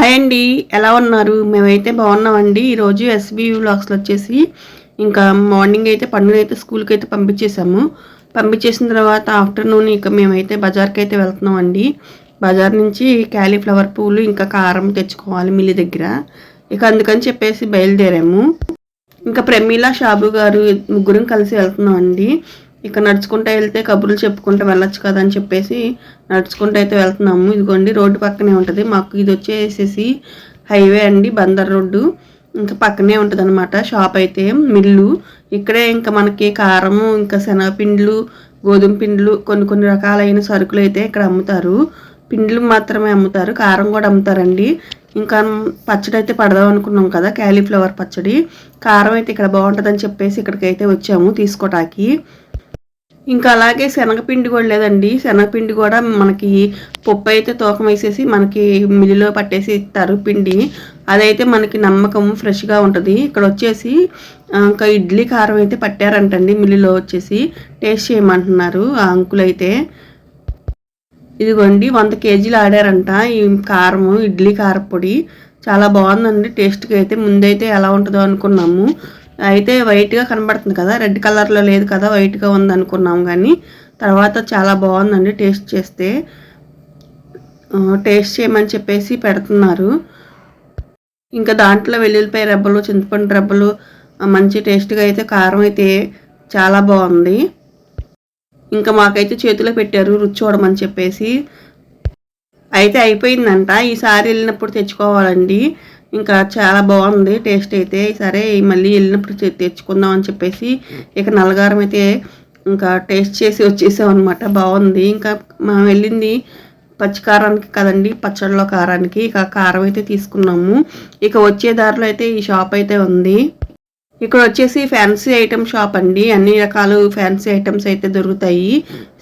Hi అండి. ఎలా ఉన్నారు? మేమైతే బాగున్నామండి. ఈరోజు ఎస్బీ వ్లాగ్స్లో వచ్చేసి ఇంకా మార్నింగ్ అయితే పండుగ అయితే స్కూల్కి అయితే పంపించేసాము పంపించేసిన తర్వాత ఆఫ్టర్నూన్ ఇక మేమైతే బజార్కి అయితే వెళ్తున్నామండి. బజార్ నుంచి క్యాలీఫ్లవర్ పూలు ఇంకా కారం తెచ్చుకోవాలి మిల్లి దగ్గర. ఇక అందుకని చెప్పేసి బయలుదేరాము. ఇంకా ప్రమీల షాబు గారు ముగ్గురం కలిసి వెళ్తున్నామండి. ఇక నడుచుకుంటూ వెళ్తే కబుర్లు చెప్పుకుంటూ వెళ్ళొచ్చు కదా అని చెప్పేసి నడుచుకుంటూ అయితే వెళ్తున్నాము. ఇదిగోండి రోడ్డు పక్కనే ఉంటుంది. మాకు ఇది వచ్చేసేసి హైవే అండి బందర్ రోడ్డు. ఇంకా పక్కనే ఉంటుంది అనమాట షాప్ అయితే మిల్లు. ఇక్కడే ఇంకా మనకి కారము ఇంకా శనగపిండ్లు గోధుమ పిండ్లు కొన్ని కొన్ని రకాలైన సరుకులు అయితే ఇక్కడ అమ్ముతారు. పిండ్లు మాత్రమే అమ్ముతారు కారం కూడా అమ్ముతారండి. ఇంకా పచ్చడి అయితే పడదాం అనుకున్నాం కదా క్యాలీఫ్లవర్ పచ్చడి. కారం అయితే ఇక్కడ బాగుంటుందని చెప్పేసి ఇక్కడికి అయితే వచ్చాము తీసుకోటానికి. ఇంకా అలాగే శనగపిండి కూడా లేదండి. శనగపిండి కూడా మనకి పప్పు అయితే తూకం వేసేసి మనకి మిల్లులో పట్టేసి ఇస్తారు పిండి. అదైతే మనకి నమ్మకం ఫ్రెష్గా ఉంటుంది. ఇక్కడ వచ్చేసి ఇంకా ఇడ్లీ కారం అయితే పట్టారంటండి మిల్లులో వచ్చేసి. టేస్ట్ చేయమంటున్నారు ఆ అంకులు అయితే ఇదిగోండి వంద కేజీలు ఆడారంట ఈ కారము ఇడ్లీ కారపొడి. చాలా బాగుందండి. టేస్ట్కి అయితే ముందైతే ఎలా ఉంటుందో అనుకున్నాము. అయితే వైట్గా కనబడుతుంది కదా రెడ్ కలర్లో లేదు కదా వైట్గా ఉంది అనుకున్నాం కానీ తర్వాత చాలా బాగుందండి టేస్ట్ చేస్తే. టేస్ట్ చేయమని చెప్పేసి పెడుతున్నారు. ఇంకా దాంట్లో వెల్లుల్లిపాయ రెబ్బలు చింతపండు రెబ్బలు మంచి టేస్ట్గా అయితే కారం అయితే చాలా బాగుంది. ఇంకా మాకైతే చేతిలో పెట్టారు రుచి చూడమని చెప్పేసి. అయితే అయిపోయిందంట ఈసారి వెళ్ళినప్పుడు తెచ్చుకోవాలండి. ఇంకా చాలా బాగుంది. టేస్ట్ అయితే సరే మళ్ళీ వెళ్ళినప్పుడు తెచ్చుకుందాం అని చెప్పేసి ఇక నల్లగారం అయితే ఇంకా టేస్ట్ చేసి వచ్చేసాం అనమాట బాగుంది. ఇంకా మనం వెళ్ళింది పచ్చికారానికి కదండి పచ్చళ్ళ కారానికి. ఇక కారం అయితే తీసుకున్నాము. ఇక వచ్చే దారిలో అయితే ఈ షాప్ అయితే ఉంది. ఇక్కడ వచ్చేసి ఫ్యాన్సీ ఐటమ్ షాప్ అండి. అన్ని రకాలు ఫ్యాన్సీ ఐటమ్స్ అయితే దొరుకుతాయి.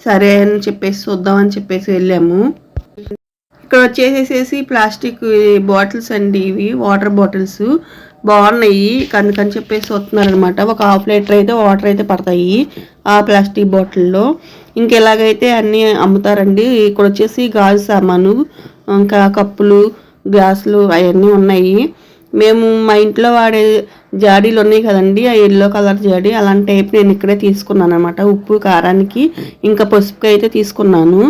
సరే అని చెప్పేసి చూద్దామని చెప్పేసి వెళ్ళాము. ఇక్కడ వచ్చేసేసి ప్లాస్టిక్ బాటిల్స్ అండి ఇవి వాటర్ బాటిల్స్. బాగున్నాయి. అందుకని చెప్పేసి వస్తున్నారనమాట ఒక హాఫ్ లీటర్ అయితే వాటర్ అయితే పడతాయి ఆ ప్లాస్టిక్ బాటిల్లో. ఇంకెలాగైతే అన్నీ అమ్ముతారండి? ఇక్కడ వచ్చేసి గాజు సామాను ఇంకా కప్పులు గ్లాసులు అవన్నీ ఉన్నాయి. మేము మా ఇంట్లో వాడే జాడీలు ఉన్నాయి కదండి ఆ ఎల్లో కలర్ జాడీ. అలాంటి టైప్ నేను ఇక్కడే తీసుకున్నాను అనమాట ఉప్పు కారానికి ఇంకా పసుపుకి అయితే తీసుకున్నాను.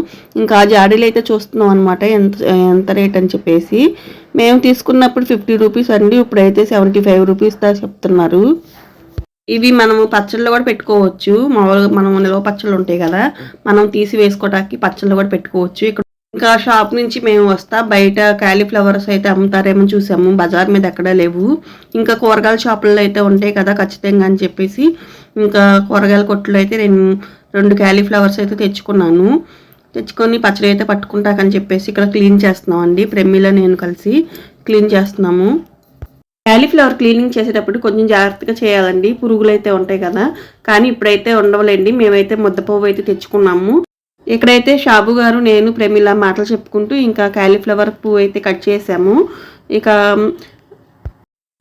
ఇంకా ఆ జాడీలు అయితే చూస్తున్నాం అనమాట ఎంత ఎంత రేట్ అని చెప్పేసి. మేము తీసుకున్నప్పుడు ఫిఫ్టీ రూపీస్ అండి ఇప్పుడైతే సెవెంటీ ఫైవ్ రూపీస్ దా చెప్తున్నారు. ఇవి మనము పచ్చళ్ళు కూడా పెట్టుకోవచ్చు. మామూలుగా మనం నిల్వ పచ్చళ్ళు ఉంటాయి కదా మనం తీసి వేసుకోవడానికి పచ్చళ్ళు కూడా పెట్టుకోవచ్చు. ఇక్కడ ఇంకా షాప్ నుంచి మేము వస్తా. బయట క్యాలీఫ్లవర్స్ అయితే అమ్ముతారేమో చూసాము. బజార్ మీద ఎక్కడా లేవు. ఇంకా కూరగాయల షాపుల్లో అయితే ఉంటాయి కదా ఖచ్చితంగా అని చెప్పేసి. ఇంకా కూరగాయల కొట్లు అయితే నేను రెండు క్యాలీఫ్లవర్స్ అయితే తెచ్చుకున్నాను. తెచ్చుకొని పచ్చడి అయితే పట్టుకుంటాకని చెప్పేసి ఇక్కడ క్లీన్ చేస్తున్నాం అండి ప్రెమ్మిలో నేను కలిసి క్లీన్ చేస్తున్నాము. క్యాలీఫ్లవర్ క్లీనింగ్ చేసేటప్పుడు కొంచెం జాగ్రత్తగా చేయాలండి. పురుగులు అయితే ఉంటాయి కదా. కానీ ఇప్పుడైతే ఉండవలేండి. మేమైతే ముద్దపువ్వు అయితే తెచ్చుకున్నాము. ఇక్కడైతే షాబు గారు నేను ప్రేమిలా మాటలు చెప్పుకుంటూ ఇంకా క్యాలీఫ్లవర్ పువ్వు అయితే కట్ చేసాము. ఇక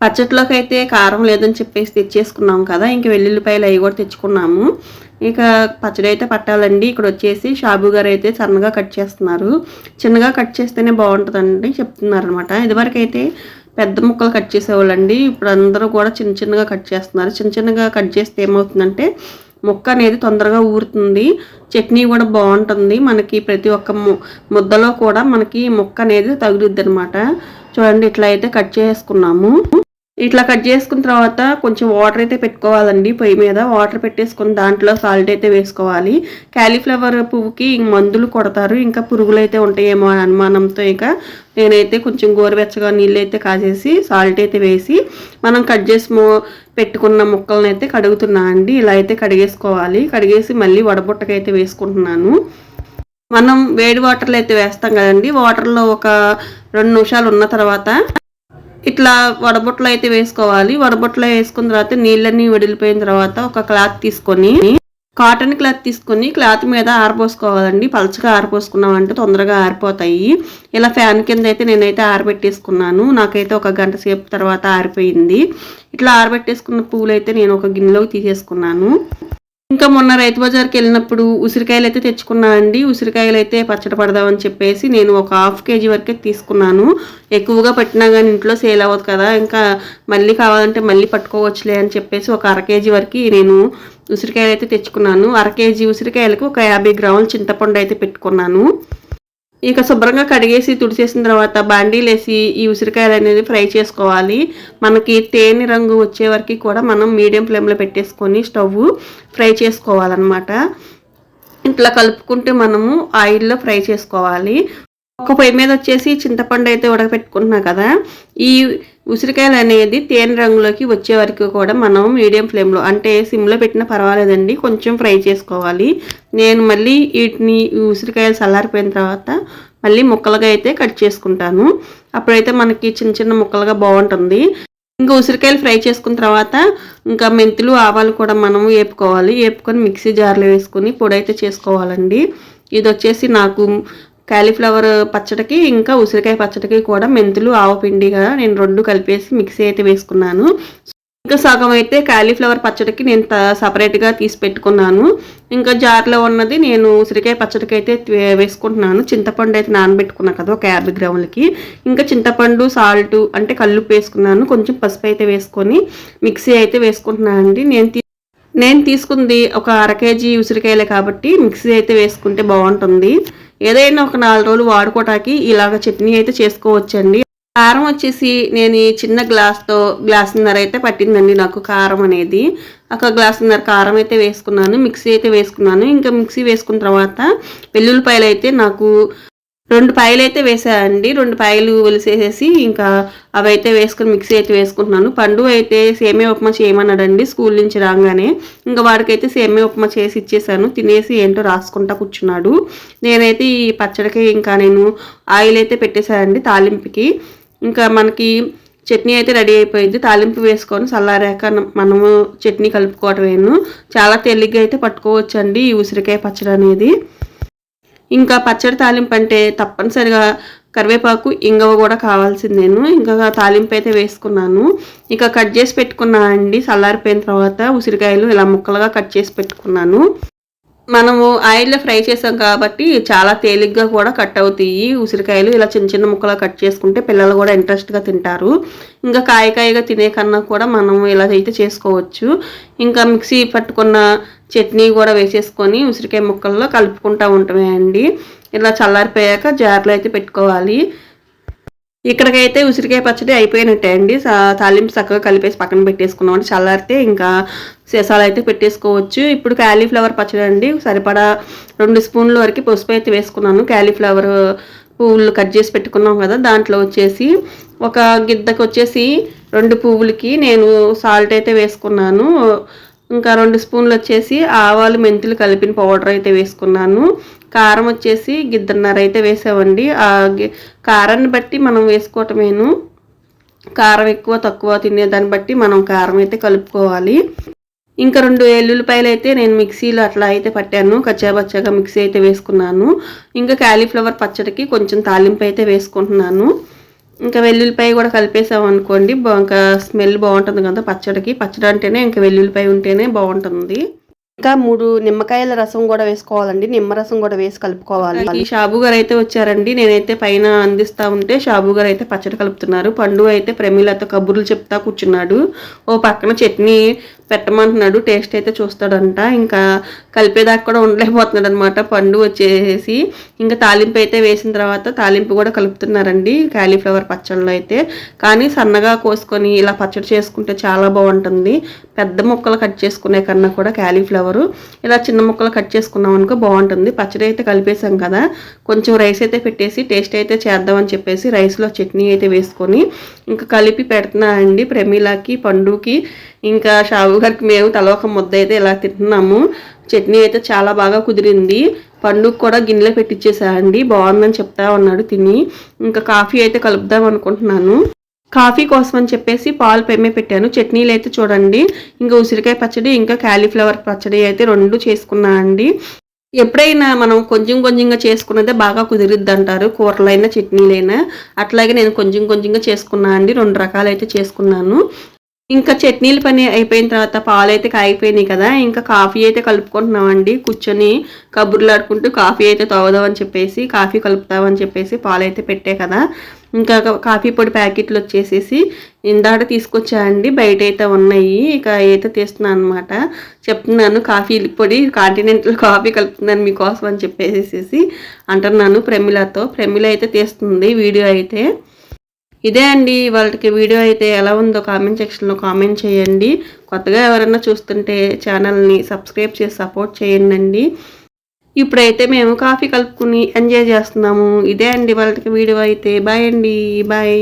పచ్చట్లోకి అయితే కారం లేదని చెప్పేసి తెచ్చేసుకున్నాం కదా ఇంక వెల్లుల్లిపాయలు అవి కూడా తెచ్చుకున్నాము. ఇక పచ్చడి అయితే పట్టాలండి. ఇక్కడ వచ్చేసి షాబు గారు అయితే సన్నగా కట్ చేస్తున్నారు. చిన్నగా కట్ చేస్తేనే బాగుంటుందండి చెప్తున్నారు అనమాట ఇదివరకు అయితే పెద్ద ముక్కలు కట్ చేసేవాళ్ళండి. ఇప్పుడు అందరూ కూడా చిన్న చిన్నగా కట్ చేస్తున్నారు. చిన్న చిన్నగా కట్ చేస్తే ఏమవుతుందంటే ముక్క అనేది తొందరగా ఊరుతుంది. చట్నీ కూడా బాగుంటుంది. మనకి ప్రతి ఒక్క ముద్దలో కూడా మనకి ముక్క అనేది తగులుద్ది అనమాట చూడండి ఇట్లా అయితే కట్ చేసుకున్నాము. ఇట్లా కట్ చేసుకున్న తర్వాత కొంచెం వాటర్ అయితే పెట్టుకోవాలండి. పొయ్యి మీద వాటర్ పెట్టేసుకుని దాంట్లో సాల్ట్ అయితే వేసుకోవాలి. క్యాలీఫ్లవర్ పువ్వుకి మందులు కొడతారు. ఇంకా పురుగులు అయితే ఉంటాయేమో అని అనుమానంతో ఇంకా నేనైతే కొంచెం గోరువెచ్చగా నీళ్ళు అయితే కాసేసి సాల్ట్ అయితే వేసి మనం కట్ చేసి పెట్టుకున్న ముక్కలను అయితే కడుగుతున్నా అండి. ఇలా అయితే కడిగేసుకోవాలి. కడిగేసి మళ్ళీ వడబుట్టకైతే వేసుకుంటున్నాను. మనం వేడి వాటర్లో అయితే వేస్తాం కదండి. వాటర్లో ఒక రెండు నిమిషాలు ఉన్న తర్వాత ఇట్లా వడబొట్లు అయితే వేసుకోవాలి. వడబొట్లో వేసుకున్న తర్వాత నీళ్ళన్నీ వడిలిపోయిన తర్వాత ఒక క్లాత్ తీసుకొని కాటన్ క్లాత్ తీసుకొని క్లాత్ మీద ఆరపోసుకోవాలండి పలచగా ఆరపోసుకున్నామంటే తొందరగా ఆరిపోతాయి. ఇలా ఫ్యాన్ కింద అయితే నేనైతే ఆరబెట్టేసుకున్నాను. నాకైతే ఒక గంట సేపు తర్వాత ఆరిపోయింది. ఇట్లా ఆరబెట్టేసుకున్న పువ్వులు అయితే నేను ఒక గిన్నెలోకి తీసేసుకున్నాను. ఇంకా మొన్న రైతు బజార్కి వెళ్ళినప్పుడు ఉసిరికాయలు అయితే తెచ్చుకున్నా అండి. ఉసిరికాయలు అయితే పచ్చడి పడదామని చెప్పేసి నేను ఒక హాఫ్ కేజీ వరకే తీసుకున్నాను. ఎక్కువగా పట్టినా కానీ ఇంట్లో సేల్ అవ్వదు కదా. ఇంకా మళ్ళీ కావాలంటే మళ్ళీ పట్టుకోవచ్చులే అని చెప్పేసి ఒక అర కేజీ వరకు నేను ఉసిరికాయలు అయితే తెచ్చుకున్నాను. అర కేజీ ఉసిరికాయలకు ఒక యాభై గ్రాముల చింతపండు అయితే పెట్టుకున్నాను. ఇక శుభ్రంగా కడిగేసి తుడిచేసిన తర్వాత బాండీలేసి ఈ ఉసిరికాయలు అనేది ఫ్రై చేసుకోవాలి. మనకి తేనె రంగు వచ్చే వరకు కూడా మనం మీడియం ఫ్లేమ్లో పెట్టేసుకొని స్టవ్ ఫ్రై చేసుకోవాలన్నమాట. ఇట్లా కలుపుకుంటే మనము ఆయిల్లో ఫ్రై చేసుకోవాలి. ఒక పొయ్యి మీద వచ్చేసి చింతపండు అయితే ఉడకపెట్టుకుంటున్నా కదా. ఈ ఉసిరికాయలు అనేది తేనె రంగులోకి వచ్చే వరకు కూడా మనం మీడియం ఫ్లేమ్లో అంటే సిమ్లో పెట్టిన పర్వాలేదండి. కొంచెం ఫ్రై చేసుకోవాలి. నేను మళ్ళీ వీటిని ఉసిరికాయలు చల్లారిపోయిన తర్వాత మళ్ళీ ముక్కలుగా అయితే కట్ చేసుకుంటాను. అప్పుడైతే మనకి చిన్న చిన్న ముక్కలుగా బాగుంటుంది. ఇంకా ఉసిరికాయలు ఫ్రై చేసుకున్న తర్వాత ఇంకా మెంతులు ఆవాలు కూడా మనం వేపుకోవాలి. వేపుకొని మిక్సీ జార్లో వేసుకొని పొడి అయితే చేసుకోవాలండి. ఇది వచ్చేసి నాకు కాలీఫ్లవర్ పచ్చడికి ఇంకా ఉసిరికాయ పచ్చడికి కూడా మెంతులు ఆవపిండిగా నేను రెండు కలిపేసి మిక్సీ అయితే వేసుకున్నాను. ఇంకా సగం అయితే కాలీఫ్లవర్ పచ్చడికి నేను సపరేట్గా తీసి పెట్టుకున్నాను. ఇంకా జార్లో ఉన్నది నేను ఉసిరికాయ పచ్చడికి అయితే వేసుకుంటున్నాను. చింతపండు అయితే నానబెట్టుకున్నాను కదా ఒక యాభై గ్రాములకి. ఇంకా చింతపండు సాల్ట్ అంటే కళ్ళు వేసుకున్నాను. కొంచెం పసుపు అయితే వేసుకొని మిక్సీ అయితే వేసుకుంటున్నాను అండి. నేను నేను తీసుకుంది ఒక అర కేజీ ఉసిరికాయలే కాబట్టి మిక్సీ అయితే వేసుకుంటే బాగుంటుంది. ఏదైనా ఒక నాలుగు రోజులు వాడుకోవటానికి ఇలాగ చట్నీ అయితే చేసుకోవచ్చండి. కారం వచ్చేసి నేను ఈ చిన్న గ్లాస్తో గ్లాసున్నర అయితే పట్టిందండి నాకు కారం అనేది. ఒక గ్లాసున్నర కారం అయితే వేసుకున్నాను మిక్సీ అయితే వేసుకున్నాను. ఇంకా మిక్సీ వేసుకున్న తర్వాత వెల్లుల్లిపాయలు అయితే నాకు రెండు పాయలు అయితే వేసాయండి రెండు పాయలు వెలిసేసేసి ఇంకా అవైతే వేసుకుని మిక్సీ అయితే వేసుకుంటున్నాను. పండు అయితే సేమే ఉప్మా చేయమన్నాడండి స్కూల్ నుంచి రాగానే. ఇంకా వాడికైతే సేమే ఉప్మా చేసి ఇచ్చేసాను. తినేసి ఏంటో రాసుకుంటా కూర్చున్నాడు. నేనైతే ఈ పచ్చడికి ఇంకా నేను ఆయిల్ అయితే పెట్టేశానండి తాలింపుకి. ఇంకా మనకి చట్నీ అయితే రెడీ అయిపోయింది. తాలింపు వేసుకొని చల్లారాక మనము చట్నీ కలుపుకోవటమేను. చాలా తేలిగ్గా అయితే పట్టుకోవచ్చండి ఈ ఉసిరికాయ పచ్చడి అనేది. ఇంకా పచ్చడి తాలింపు అంటే తప్పనిసరిగా కరివేపాకు ఇంగవ కూడా కావాల్సిందేను ఇంకా తాలింపు అయితే వేసుకున్నాను. ఇంకా కట్ చేసి పెట్టుకున్నా అండి చల్లారిపోయిన తర్వాత ఉసిరికాయలు ఇలా ముక్కలుగా కట్ చేసి పెట్టుకున్నాను. మనము ఆయిల్లో ఫ్రై చేసాం కాబట్టి చాలా తేలిగ్గా కూడా కట్ అవుతాయి. ఉసిరికాయలు ఇలా చిన్న చిన్న ముక్కలా కట్ చేసుకుంటే పిల్లలు కూడా ఇంట్రెస్ట్గా తింటారు. ఇంకా కాయకాయగా తినే కన్నా కూడా మనం ఇలా అయితే చేసుకోవచ్చు. ఇంకా మిక్సీ పట్టుకున్న చట్నీ కూడా వేసేసుకొని ఉసిరికాయ ముక్కల్లో కలుపుకుంటూ ఉంటామే అండి ఇలా చల్లారిపోయాక జార్లో అయితే పెట్టుకోవాలి. ఇక్కడికైతే ఉసిరికాయ పచ్చడి అయిపోయినట్టే అండి. తాలింపు చక్కగా కలిపేసి పక్కన పెట్టేసుకున్నాం అంటే చల్లారితే ఇంకా సీసాలు అయితే పెట్టేసుకోవచ్చు. ఇప్పుడు క్యాలీఫ్లవర్ పచ్చడి అండి. సరిపడా రెండు స్పూన్ల వరకు పసుపు అయితే వేసుకున్నాను. క్యాలీఫ్లవర్ పువ్వులు కట్ చేసి పెట్టుకున్నాం కదా దాంట్లో వచ్చేసి ఒక గిద్దకు వచ్చేసి రెండు పువ్వులకి నేను సాల్ట్ అయితే వేసుకున్నాను. ఇంకా రెండు స్పూన్లు వచ్చేసి ఆవాలు మెంతులు కలిపిన పౌడర్ అయితే వేసుకున్నాను. కారం వచ్చేసి గిద్దన్నర అయితే వేసామండి. ఆ కారాన్ని బట్టి మనం వేసుకోవటమేను. కారం ఎక్కువ తక్కువ తినేదాన్ని బట్టి మనం కారం అయితే కలుపుకోవాలి. ఇంకా రెండు ఎల్లుల్లిపాయలు అయితే నేను మిక్సీలో అట్లా అయితే పట్టాను. కచ్చాబచ్చాగా మిక్సీ అయితే వేసుకున్నాను. ఇంకా క్యాలీఫ్లవర్ పచ్చడికి కొంచెం తాలింపు అయితే వేసుకుంటున్నాను. ఇంకా వెల్లుల్లిపాయ కూడా కలిపేసాం అనుకోండి ఇంకా స్మెల్ బాగుంటుంది కదా పచ్చడికి. పచ్చడి అంటేనే ఇంకా వెల్లుల్లిపాయ ఉంటేనే బాగుంటుంది. ఇంకా మూడు నిమ్మకాయల రసం కూడా వేసుకోవాలండి. నిమ్మరసం కూడా వేసి కలుపుకోవాలి. షాబు గారు అయితే వచ్చారండి. నేనైతే పైన అందిస్తా ఉంటే షాబు గారు అయితే పచ్చడి కలుపుతున్నారు. పండు అయితే ప్రమీలతో కబుర్లు చెప్తా కూర్చున్నాడు. ఓ పక్కన చట్నీ పెట్టమంటున్నాడు. టేస్ట్ అయితే చూస్తాడంట. ఇంకా కలిపేదాకా కూడా ఉండలేకపోతున్నాడు అనమాట పండు వచ్చేసి ఇంకా తాలింపు అయితే వేసిన తర్వాత తాలింపు కూడా కలుపుతున్నారండి. కాలీఫ్లవర్ పచ్చళ్ళు అయితే. కానీ సన్నగా కోసుకొని ఇలా పచ్చడి చేసుకుంటే చాలా బాగుంటుంది. పెద్ద ముక్కలు కట్ చేసుకునే కన్నా కూడా క్యాలీఫ్లవరు. ఇలా చిన్న ముక్కలు కట్ చేసుకున్నాం అనుకో బాగుంటుంది. పచ్చడి అయితే కలిపేసాం కదా. కొంచెం రైస్ అయితే పెట్టేసి టేస్ట్ అయితే చేద్దామని చెప్పేసి రైస్లో చట్నీ అయితే వేసుకొని ఇంకా కలిపి పెడుతున్నా అండి ప్రమీలాకి పండుకి ఇంకా షావు గారికి మేము తలొక ముద్ద అయితే ఇలా తింటున్నాము? చట్నీ అయితే చాలా బాగా కుదిరింది. పండుగ కూడా గిన్నెలో పెట్టించేసాయండి బాగుందని చెప్తా ఉన్నాడు తిని. ఇంకా కాఫీ అయితే కలుపుదాం అనుకుంటున్నాను. కాఫీ కోసం అని చెప్పేసి పాలు పెమ్మే పెట్టాను. చట్నీలు అయితే చూడండి. ఇంకా ఉసిరికాయ పచ్చడి ఇంకా క్యాలీఫ్లవర్ పచ్చడి అయితే రెండు చేసుకున్నా అండి. ఎప్పుడైనా మనం కొంచెం కొంచెంగా చేసుకున్నదే బాగా కుదిరిద్ది అంటారు కూరలైనా చట్నీలైనా. అట్లాగే నేను కొంచెం కొంచెంగా చేసుకున్నా అండి. రెండు రకాలు అయితే చేసుకున్నాను. ఇంకా చట్నీల పని అయిపోయిన తర్వాత పాలు అయితే కాగిపోయినాయి కదా ఇంకా కాఫీ అయితే కలుపుకుంటున్నామండి. కూర్చొని కబుర్లాడుకుంటూ కాఫీ అయితే తాగుదామని చెప్పేసి కాఫీ కలుపుతామని చెప్పేసి పాలు అయితే పెట్టే కదా. ఇంకా కాఫీ పొడి ప్యాకెట్లు వచ్చేసేసి ఇందాక తీసుకొచ్చాయండి బయట అయితే ఉన్నాయి. ఇక అయితే తీస్తున్నాను అనమాట చెప్తున్నాను కాఫీ పొడి కాంటినెంటల్ కాఫీ కలుపుతున్నాను మీకోసం అని చెప్పేసేసి అంటున్నాను ప్రమిలతో. ప్రమిల అయితే తీస్తుంది వీడియో అయితే. ఇదే అండి వాళ్ళకి వీడియో అయితే ఎలా ఉందో కామెంట్ సెక్షన్లో కామెంట్ చేయండి. కొత్తగా ఎవరైనా చూస్తుంటే ఛానల్ని సబ్స్క్రైబ్ చేసి సపోర్ట్ చేయండి ఇప్పుడైతే మేము కాఫీ కలుపుకుని ఎంజాయ్ చేస్తున్నాము. ఇదే అండి వాళ్ళకి వీడియో అయితే. బాయ్ అండి బాయ్